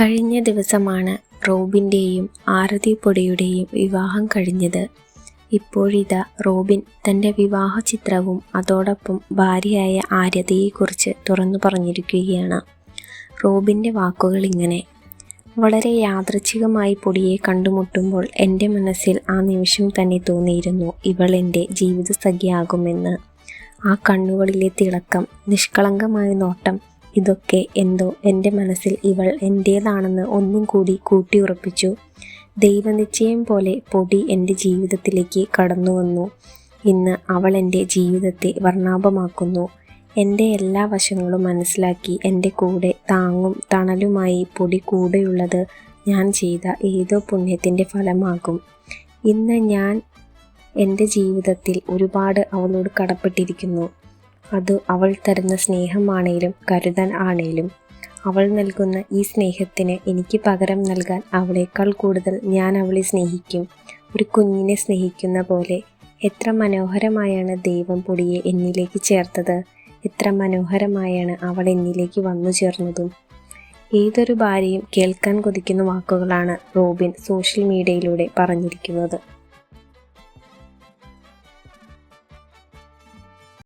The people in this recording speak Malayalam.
കഴിഞ്ഞ ദിവസമാണ് റോബിന്റെയും ആരതി പൊടിയുടെയും വിവാഹം കഴിഞ്ഞത്. ഇപ്പോഴിതാ റോബിൻ തന്റെ വിവാഹ ചിത്രവും അതോടൊപ്പം ഭാര്യയായ ആര്യതയെക്കുറിച്ച് തുറന്നു പറഞ്ഞിരിക്കുകയാണ്. റോബിന്റെ വാക്കുകൾ ഇങ്ങനെ വളരെ യാദൃച്ഛികമായി പൊടിയെ കണ്ടുമുട്ടുമ്പോൾ എന്റെ മനസ്സിൽ ആ നിമിഷം തന്നെ തോന്നിയിരുന്നു ഇവൾ എന്റെ ജീവിത സഖിയാകുമെന്ന് ആ കണ്ണുകളിലെ തിളക്കം നിഷ്കളങ്കമായ നോട്ടം ഇതൊക്കെ എന്തോ എന്റെ മനസ്സിൽ ഇവൾ എന്റേതാണെന്ന് ഒന്നും കൂടി കൂട്ടിയുറപ്പിച്ചു. ദൈവനിശ്ചയം പോലെ പൊടി എന്റെ ജീവിതത്തിലേക്ക് കടന്നു വന്നു ഇന്ന് അവൾ എന്റെ ജീവിതത്തെ വർണാഭമാക്കുന്നു. എന്റെ എല്ലാ വശങ്ങളും മനസ്സിലാക്കി എന്റെ കൂടെ താങ്ങും തണലുമായി പൊടി കൂടെയുള്ളത് ഞാൻ ചെയ്ത ഏതോ പുണ്യത്തിന്റെ ഫലമാകും. ഇന്ന് ഞാൻ എന്റെ ജീവിതത്തിൽ ഒരുപാട് അവളോട് കടപ്പെട്ടിരിക്കുന്നു. അത് അവൾ തരുന്ന സ്നേഹമാണേലും കരുതൻ ആണേലും. അവൾ നൽകുന്ന ഈ സ്നേഹത്തിന് എനിക്ക് പകരം നൽകാൻ അവളേക്കാൾ കൂടുതൽ ഞാൻ അവളെ സ്നേഹിക്കും. ഒരു കുഞ്ഞിനെ സ്നേഹിക്കുന്ന പോലെ എത്ര മനോഹരമായാണ് ദൈവം പൊടിയെ എന്നിലേക്ക് ചേർത്തത്. എത്ര മനോഹരമായാണ് അവൾ എന്നിലേക്ക് വന്നു ചേർന്നതും. ഏതൊരു ഭാര്യയും കേൾക്കാൻ കൊതിക്കുന്ന വാക്കുകളാണ് റോബിൻ സോഷ്യൽ മീഡിയയിലൂടെ പറഞ്ഞിരിക്കുന്നത്.